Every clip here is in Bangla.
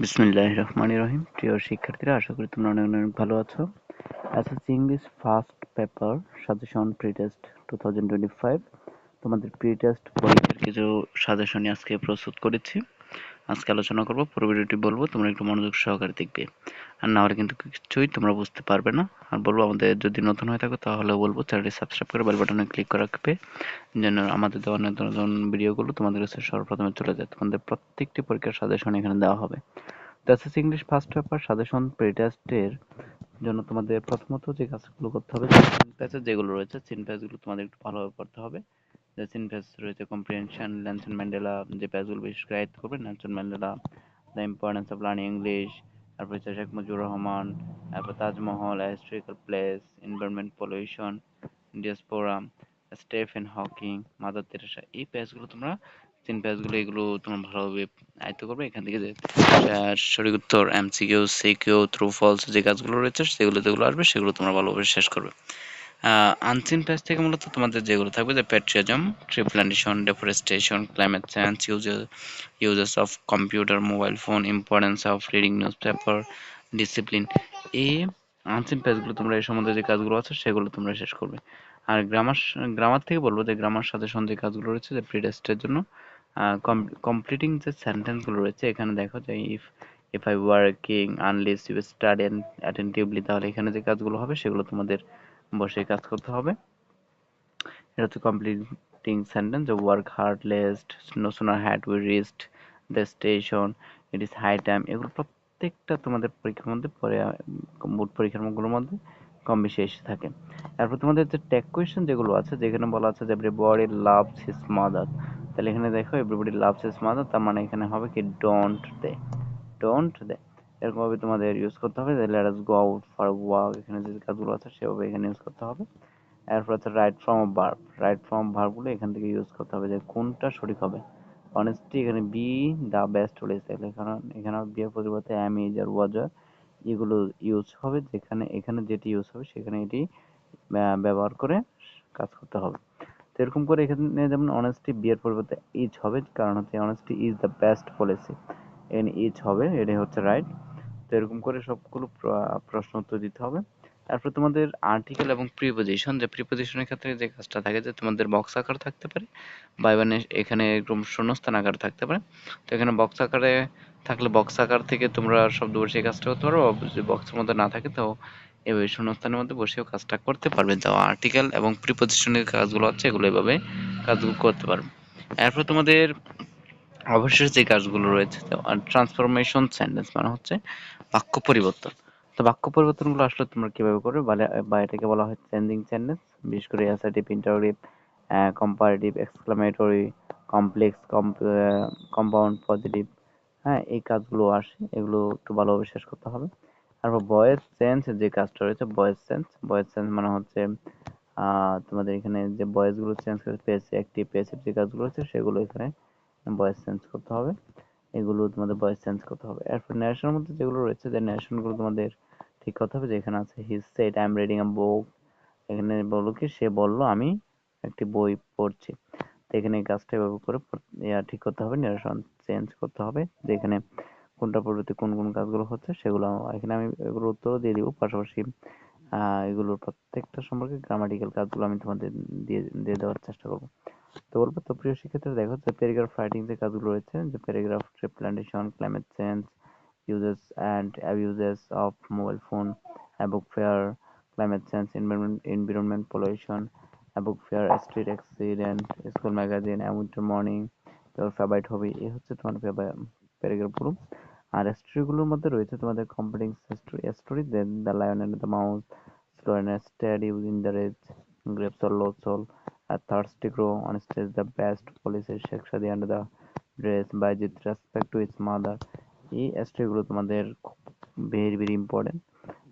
বিসমিল্লাহ রহমান রহিম প্রিয় শিক্ষার্থীরা, আশা করি তোমরা অনেক অনেক ভালো আছো। SSC English first paper suggestion pre test two তোমাদের প্রি টেস্ট পরীক্ষার কিছু সাজেশনই আজকে প্রস্তুত করেছি। আজকে আলোচনা করব, পুরো ভিডিওটি বলব, তোমরা একটু মনোযোগ সহকারে দেখবে। আর না হলে কিন্তু কিছুই তোমরা বুঝতে পারবে না। আর বলব, আমাদের যদি নতুন হয়ে থাকো তাহলে বলব, চ্যানেলটি সাবস্ক্রাইব করে বেল বাটনে ক্লিক করে রাখবে, যেন আমাদের দেওয়া নতুন নতুন ভিডিওগুলো তোমাদের কাছে সর্বপ্রথমে চলে যায়। তোমাদের প্রত্যেকটি পরীক্ষার সাজেশন এখানে দেওয়া হবে। SSC English first paper suggestion প্রিটেস্টের জন্য তোমাদের প্রথমত যে কাজগুলো করতে হবে সিন যেগুলো রয়েছে সিন প্যাচগুলো তোমাদের একটু ভালোভাবে হবে। যে সিন প্যাচ রয়েছে কম্প্রিহেনশন ল্যানসন ম্যান্ডেলা যে প্যাচগুলো বিশেষ করে আয়ত্ত করবে Nelson Mandela the importance of learning English তারপর হচ্ছে শেখ মুজিবুর রহমান, তারপর Taj Mahal historical place environment pollution diaspora Stephen Hawking Mother Teresa এই প্যাচগুলো তোমরা, তিন প্যাচগুলো এগুলো তোমরা ভালোভাবে আয়ত্ত করবে। এখান থেকে যে সঠিক উত্তর M C MCQ CQ true false যে কাজগুলো রয়েছে সেগুলো যেগুলো আসবে, সেগুলো তোমরা ভালোভাবে শেষ করবে। আনসিন প্যাচ থেকে মূলত তোমাদের যেগুলো থাকবে, যে patriotism tree plantation deforestation climate change uses uses of computer mobile phone importance of reading news paper discipline এই আনসিন প্যাচগুলো তোমরা এই সম্বন্ধে যে কাজগুলো আছে, সেগুলো তোমরা শেষ করবে। আর গ্রামার গ্রামার থেকে বলব যে গ্রামার সাথে যে কাজগুলো রয়েছে, যে প্রিটেস্টের জন্য কমপ্লিটিং যে সেন্টেন্সগুলো রয়েছে, এখানে দেখো যে if if I working you study attentively তাহলে এখানে যে কাজগুলো হবে, সেগুলো তোমাদের বসে কাজ করতে হবে। এটা হচ্ছে কমপ্লিটিং সেন্টেন্স যে work hard lest sooner had we reached the station it is high time এগুলো প্রত্যেকটা তোমাদের পরীক্ষার মধ্যে পরে মোট পরীক্ষার মধ্যে কম বেশি এসে থাকে। তারপর তোমাদের যে ট্যাগ কোয়েশ্চেন যেগুলো আছে, যেখানে বলা আছে যে এভরিবডি লাভস হিজ মাদার তাহলে এখানে দেখো এভরিবডি লাভস হিজ মাদার তার মানে এখানে হবে কি ডোন্ট দে ডোন্ট দে এরকম ভাবে তোমাদের ইউজ করতে হবে। Let us go out for walk এখানে যে কাজগুলো আছে, সেভাবে এখানে ইউজ করতে হবে। এরপর হচ্ছে right form verb right form ভার্বগুলো এখান থেকে ইউজ করতে হবে যে কোনটা সঠিক হবে। অনেস্টি এখানে বি দা বেস্ট বলেছে কারণ এখানে বি এর পরিবর্তে এম ইজ আর ওয়াজ এগুলো ইউজ হবে। যেখানে, এখানে যেটি ইউজ হবে, সেখানে এটি ব্যবহার করে কাজ করতে হবে। তো এরকম করে এখানে যেমন অনেস্টি বি পরিবর্তে ইজ হবে। কারণ হচ্ছে honesty is the best policy এখানে ইজ হবে এটাই হচ্ছে রাইট তো এরকম করে সবগুলো প্রশ্ন উত্তর দিতে হবে। তারপর তোমাদের আর্টিকেল এবং প্রিপোজিশন যে প্রিপোজিশনের ক্ষেত্রে যে কাজটা থাকে, যে তোমাদের বক্স আকার থাকতে পারে, বা এখানে এরকম শূন্যস্থান আকার থাকতে পারে। তো এখানে বক্স আকারে থাকলে বক্স আকার থেকে তোমরা শব্দ বসে কাজটা করতে পারো যদি বক্সের মধ্যে না থাকে, তো এভাবে শূন্যস্থানের মধ্যে বসেও কাজটা করতে পারবে। যা আর্টিকেল এবং প্রিপোজিশনের কাজগুলো আছে, এগুলো এভাবে কাজগুলো করতে পারবে। এরপর তোমাদের অবশেষ যে কাজগুলো রয়েছে ট্রান্সফরমেশন সেন্টেন্স মানে হচ্ছে বাক্য পরিবর্তন। তো, বাক্য পরিবর্তনগুলো আসলে তোমরা কীভাবে করবে? বা এটাকে বলা হয় চেঞ্জিং সেন্টেন্স বিশেষ করে assertive interrogative comparative exclamatory complex compound positive হ্যাঁ এই কাজগুলো আসে, এগুলো একটু ভালোভাবে শেষ করতে হবে। তারপর ভয়েস সেন্স যে কাজটা রয়েছে ভয়েস সেন্স ভয়েস সেন্স মানে হচ্ছে তোমাদের এখানে যে ভয়েসগুলো চেঞ্জ করে পেয়েছে অ্যাক্টিভ প্যাসিভ যে কাজগুলো রয়েছে, সেগুলো এখানে ভয়েস চেঞ্জ করতে হবে। এগুলো তোমাদের ভয়েস চেঞ্জ করতে হবে। এরপর ন্যারেশনের মধ্যে যেগুলো রয়েছে, যে ন্যারেশনগুলো তোমাদের ঠিক করতে হবে যে এখানে আছে his said I am reading a book এখানে বলল কি, সে বলল, আমি একটি বই পড়ছি। তো এখানে কাজটা এভাবে করে ঠিক করতে হবে ন্যারেশন চেঞ্জ করতে হবে, যে এখানে কোনটা পরবর্তী কোন কোন কাজগুলো হচ্ছে, সেগুলো এখানে আমি এগুলো উত্তরও দিয়ে দিব। পাশাপাশি এগুলোর প্রত্যেকটা সম্পর্কে গ্রামাটিক্যাল কাজগুলো আমি তোমাদের দিয়ে দিয়ে দেওয়ার চেষ্টা করব। তো বলব তো প্রিয় শিক্ষার্থীরা দেখো যে প্যারাগ্রাফ রাইটিং যে কাজগুলো রয়েছে যে paragraph plantation climate change uses and abuses of mobile phone, book fair, climate change, environment, pollution, book fair, street accident, school magazine, a winter morning, your favorite hobby এই হচ্ছে তোমার প্যারাগ্রাফগুলো আর স্টোরিগুলোর মধ্যে রয়েছে তোমাদের competing story story then the lion and the mouse and steady win the race grapes or lose all are thirsty crow on stage the best policy Sheikh Sadi and the dress by জিত রেসপেক্ট টু ইটস মাদার এই স্টোরিগুলো তোমাদের ভেরি ভেরি ইম্পর্টেন্ট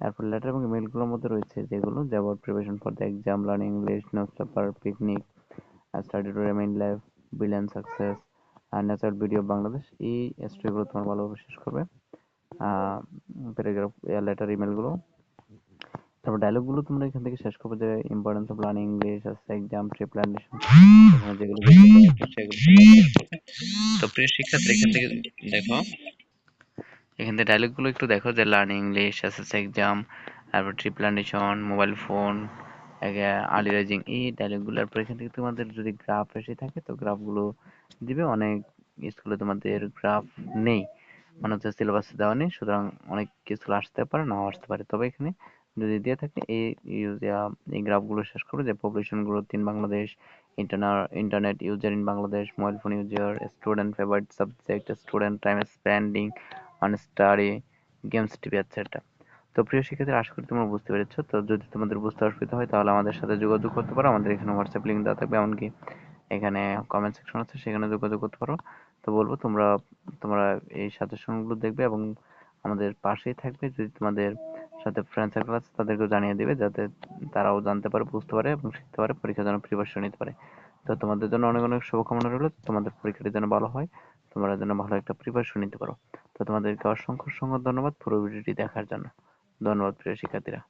এরপর লেটার এবং ইমেলগুলোর মধ্যে রয়েছে যেগুলো যেমন preparation for the exam learning English news paper picnic study to remain life billion success R natural video Bangladesh এই স্টোরিগুলো তোমার ভালোভাবে শেষ করবে। প্যারাগ্রাফ লেটার ইমেলগুলো তারপর ডায়লগগুলো তোমরা এখান থেকে শেষ করবে যে ইম্পর্টেন্স অফ লার্নিং ইংলিশ আছে এক্সাম প্রিপারেশন যেগুলো তো প্রিয় শিক্ষার্থী এখান থেকে দেখো। এখান থেকে ডায়লগগুলো একটু দেখো যে লার্নিং ইংলিশ এসএস এক্সাম তারপর tree plantation mobile phone early rising এই ডায়লগগুলোর পর এখান থেকে তোমাদের যদি গ্রাফ এসে থাকে তো গ্রাফগুলো দিবে। অনেক স্কুলে তোমাদের গ্রাফ নেই। মানে হচ্ছে সিলেবাসে দেওয়া নেই সুতরাং অনেক স্কুল আসতে পারে নাও আসতে পারে। তবে এখানে যদি দিয়ে থাকে এই এই গ্রাফগুলো শেষ করো যে population growth in Bangladesh internet user in Bangladesh mobile phone user student favourite subject student time spending on study games TV etcetera তো প্রিয় শিক্ষার্থী আশা করি তোমরা বুঝতে পেরেছ। তো যদি তোমাদের বুঝতে অসুবিধা হয়, তাহলে আমাদের সাথে যোগাযোগ করতে পারো। আমাদের এখানে হোয়াটসঅ্যাপ লিঙ্ক দেওয়া থাকবে, এমনকি এখানে কমেন্ট সেকশন আছে, সেখানে যোগাযোগ করতে পারো। তো বলব, তোমরা তোমরা এই সাজেশনগুলো দেখবে এবং আমাদের পাশেই থাকবে। যদি তোমাদের সাথে ফ্রেন্ড সার্কেল আছে, তাদেরকেও জানিয়ে দিবে যাতে তারাও জানতে পারে, বুঝতে পারে এবং শিখতে পারে, পরীক্ষার জন্য প্রিপারেশন নিতে পারে। তো তোমাদের জন্য অনেক অনেক শুভকামনা রইল, তোমাদের পরীক্ষাটি যেন ভালো হয়, তোমরা যেন ভালো একটা প্রিপারেশন নিতে পারো। তো তোমাদেরকে অসংখ্য অসংখ্য ধন্যবাদ পুরো ভিডিওটি দেখার জন্য। ধন্যবাদ প্রিয় শিক্ষার্থীরা।